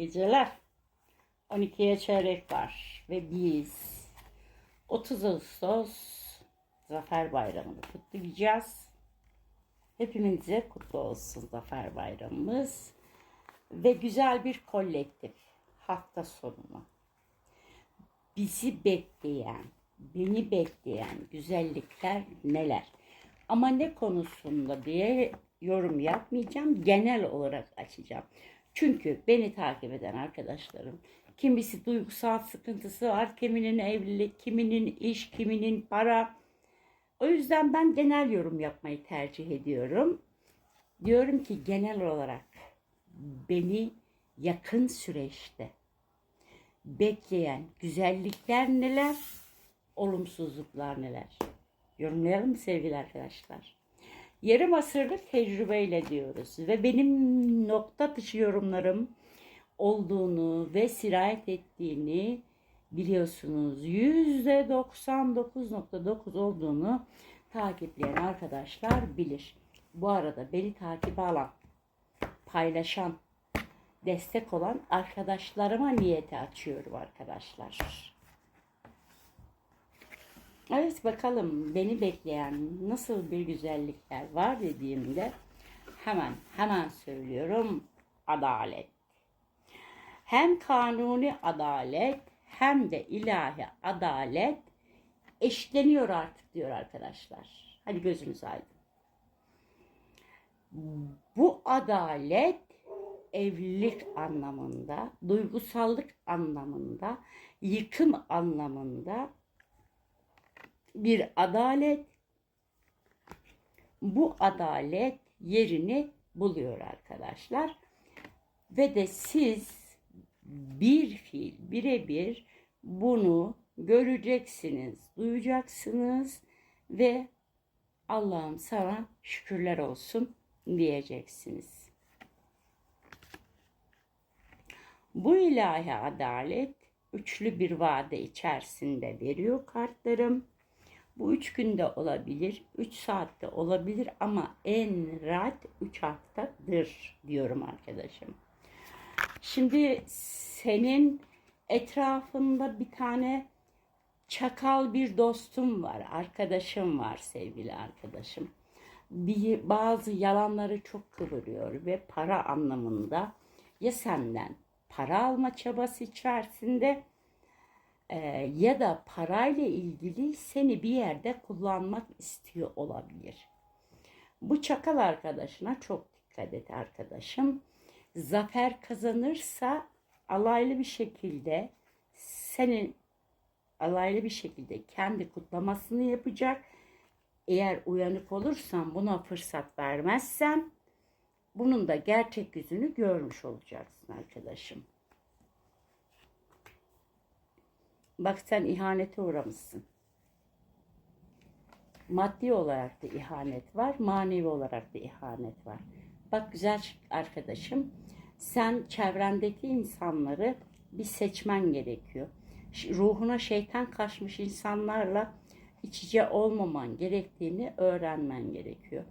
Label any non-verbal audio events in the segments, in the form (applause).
geceler. 12'ye çeyrek var ve biz 30 Ağustos Zafer Bayramı'nı kutlayacağız. Hepimize kutlu olsun Zafer Bayramımız ve güzel bir kolektif hafta sonunu. Bizi bekleyen, beni bekleyen güzellikler neler? Ama ne konusunda diye yorum yapmayacağım. Genel olarak açacağım. Çünkü beni takip eden arkadaşlarım kimisi duygusal sıkıntısı var, kiminin evlilik, kiminin iş, kiminin para. O yüzden ben genel yorum yapmayı tercih ediyorum. Diyorum ki genel olarak beni yakın süreçte bekleyen güzellikler neler, olumsuzluklar neler? Yorumlayalım sevgili arkadaşlar? Yarım asırlık tecrübeyle diyoruz ve benim nokta dışı yorumlarım olduğunu ve sirayet ettiğini biliyorsunuz. Yüzde 99.9 olduğunu takipleyen arkadaşlar bilir. Bu arada beni takip alan, paylaşan, destek olan arkadaşlarıma niyeti açıyorum arkadaşlar. Evet bakalım beni bekleyen nasıl bir güzellikler var dediğimde hemen hemen söylüyorum adalet. Hem kanuni adalet hem de ilahi adalet eşleniyor artık diyor arkadaşlar. Hadi gözünüz aydın. Bu adalet evlilik anlamında, duygusallık anlamında, yıkım anlamında bir adalet. Bu adalet yerini buluyor arkadaşlar. Ve de siz bir fiil birebir bunu göreceksiniz, duyacaksınız ve Allah'ım sana şükürler olsun diyeceksiniz. Bu ilahi adalet üçlü bir vade içerisinde veriyor kartlarım. Bu üç günde olabilir, üç saatte olabilir ama en rahat üç haftadır diyorum arkadaşım. Şimdi senin etrafında bir tane çakal bir dostum var, arkadaşım var sevgili arkadaşım. Bir, bazı yalanları çok kıvırıyor ve para anlamında ya senden para alma çabası içerisinde e, ya da parayla ilgili seni bir yerde kullanmak istiyor olabilir. Bu çakal arkadaşına çok dikkat et arkadaşım. Zafer kazanırsa alaylı bir şekilde senin alaylı bir şekilde kendi kutlamasını yapacak. Eğer uyanık olursan buna fırsat vermezsen bunun da gerçek yüzünü görmüş olacaksın arkadaşım. Bak sen ihanete uğramışsın. Maddi olarak da ihanet var, manevi olarak da ihanet var. Bak güzel arkadaşım, sen çevrendeki insanları bir seçmen gerekiyor. Ruhuna şeytan kaçmış insanlarla iç içe olmaman gerektiğini öğrenmen gerekiyor.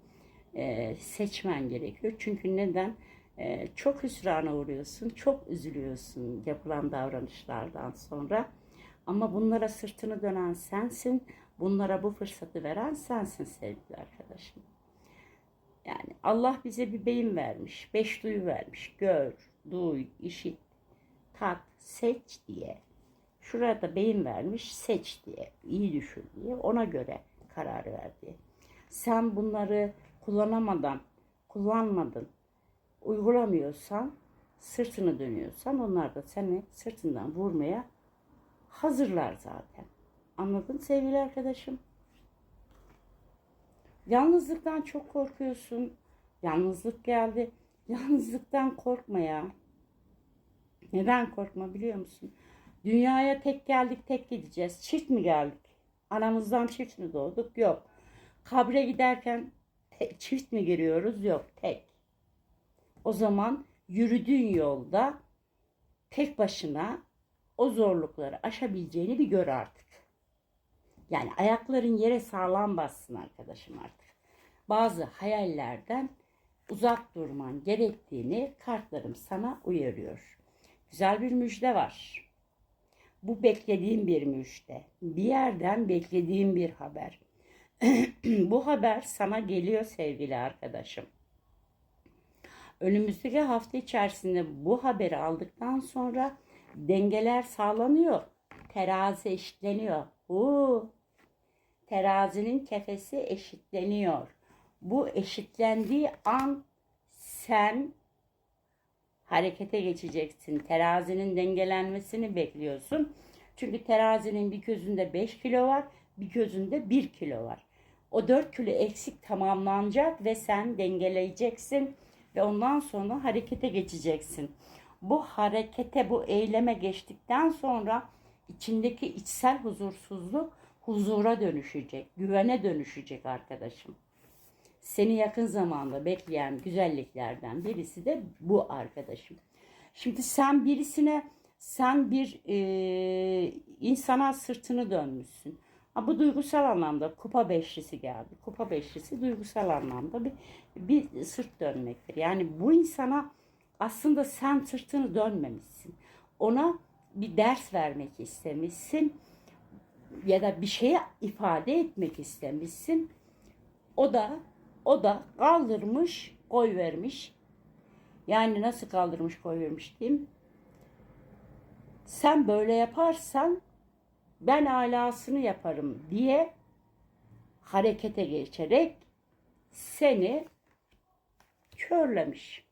Ee, seçmen gerekiyor. Çünkü neden? Ee, çok hüsrana uğruyorsun, çok üzülüyorsun yapılan davranışlardan sonra. Ama bunlara sırtını dönen sensin. Bunlara bu fırsatı veren sensin sevgili arkadaşım. Yani Allah bize bir beyin vermiş, beş duyu vermiş. Gör, duy, işit, tat, seç diye. Şurada beyin vermiş, seç diye, iyi düşün diye. Ona göre karar ver diye. Sen bunları kullanamadan, kullanmadın, uygulamıyorsan, sırtını dönüyorsan onlar da seni sırtından vurmaya hazırlar zaten. Anladın sevgili arkadaşım? Yalnızlıktan çok korkuyorsun. Yalnızlık geldi. Yalnızlıktan korkma ya. Neden korkma biliyor musun? Dünyaya tek geldik tek gideceğiz. Çift mi geldik? Anamızdan çift mi doğduk? Yok. Kabre giderken tek, çift mi giriyoruz? Yok tek. O zaman yürüdüğün yolda tek başına o zorlukları aşabileceğini bir gör artık. Yani ayakların yere sağlam bassın arkadaşım artık. Bazı hayallerden uzak durman gerektiğini kartlarım sana uyarıyor. güzel bir müjde var. Bu beklediğim bir müjde. Bir yerden beklediğim bir haber. (clears throat) Bu haber sana geliyor sevgili arkadaşım. Önümüzdeki hafta içerisinde bu haberi aldıktan sonra dengeler sağlanıyor. Terazi eşitleniyor. Uuu. Terazinin kefesi eşitleniyor. Bu eşitlendiği an sen harekete geçeceksin. Terazinin dengelenmesini bekliyorsun. Çünkü terazinin bir gözünde 5 kilo var, bir gözünde 1 kilo var. O 4 kilo eksik tamamlanacak ve sen dengeleyeceksin ve ondan sonra harekete geçeceksin. Bu harekete, bu eyleme geçtikten sonra içindeki içsel huzursuzluk huzura dönüşecek, güvene dönüşecek arkadaşım. Seni yakın zamanda bekleyen güzelliklerden birisi de bu arkadaşım. Şimdi sen birisine, sen bir e, insana sırtını dönmüşsün. Ha, bu duygusal anlamda kupa beşlisi geldi. Kupa beşlisi duygusal anlamda bir, bir sırt dönmektir. Yani bu insana aslında sen sırtını dönmemişsin. Ona bir ders vermek istemişsin ya da bir şeye ifade etmek istemişsin. O da o da kaldırmış, koy vermiş. Yani nasıl kaldırmış, koy vermiş diyeyim. Sen böyle yaparsan ben alasını yaparım diye harekete geçerek seni körlemiş.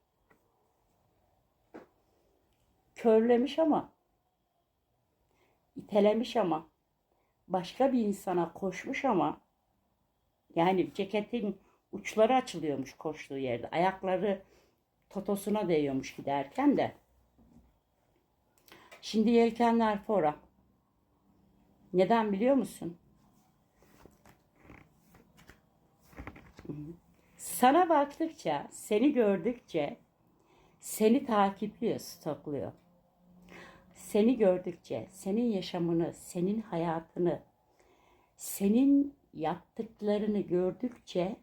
Körlemiş ama itelemiş ama başka bir insana koşmuş ama yani ceketin uçları açılıyormuş koştuğu yerde. Ayakları totosuna değiyormuş giderken de. Şimdi yelkenler fora. Neden biliyor musun? Sana baktıkça, seni gördükçe seni takipliyor, stokluyor. Seni gördükçe, senin yaşamını, senin hayatını, senin yaptıklarını gördükçe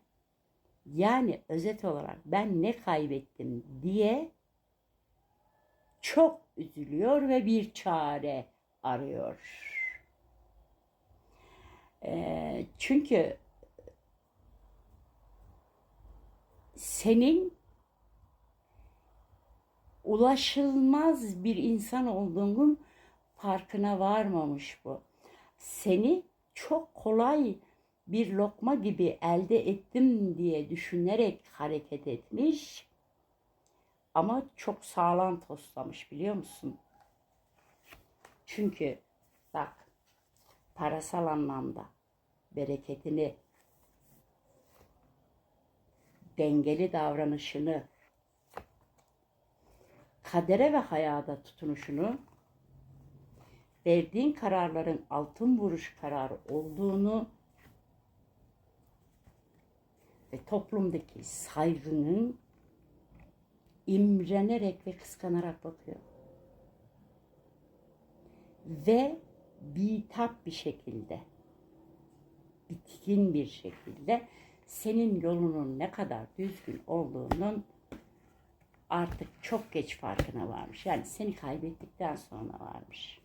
yani özet olarak ben ne kaybettim diye çok üzülüyor ve bir çare arıyor. Ee, çünkü senin ulaşılmaz bir insan olduğunun farkına varmamış bu. Seni çok kolay bir lokma gibi elde ettim diye düşünerek hareket etmiş ama çok sağlam toslamış biliyor musun? Çünkü bak parasal anlamda bereketini dengeli davranışını kadere ve hayata tutunuşunu verdiğin kararların altın vuruş kararı olduğunu ve toplumdaki saygının imrenerek ve kıskanarak bakıyor. Ve bitap bir şekilde, bitkin bir şekilde senin yolunun ne kadar düzgün olduğunun artık çok geç farkına varmış. Yani seni kaybettikten sonra varmış.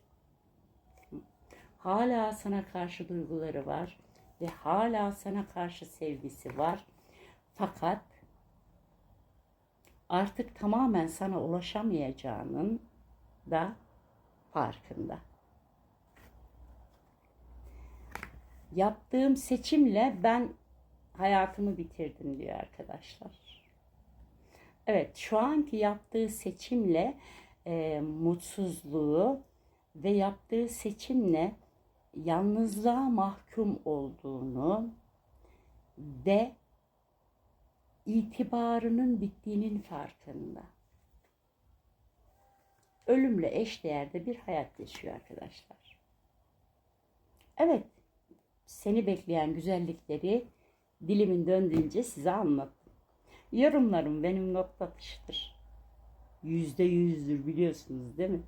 Hala sana karşı duyguları var ve hala sana karşı sevgisi var. Fakat artık tamamen sana ulaşamayacağının da farkında. Yaptığım seçimle ben hayatımı bitirdim diyor arkadaşlar. Evet şu anki yaptığı seçimle e, mutsuzluğu ve yaptığı seçimle yalnızlığa mahkum olduğunu ve itibarının bittiğinin farkında. Ölümle eşdeğerde bir hayat yaşıyor arkadaşlar. Evet, seni bekleyen güzellikleri dilimin döndüğünce size anlattım. Yorumlarım benim nokta atışıdır. Yüzde yüzdür biliyorsunuz değil mi?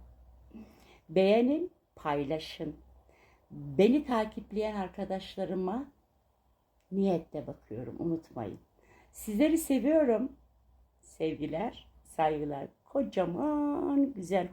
Beğenin, paylaşın. Beni takipleyen arkadaşlarıma niyetle bakıyorum, unutmayın. Sizleri seviyorum. Sevgiler, saygılar. Kocaman güzel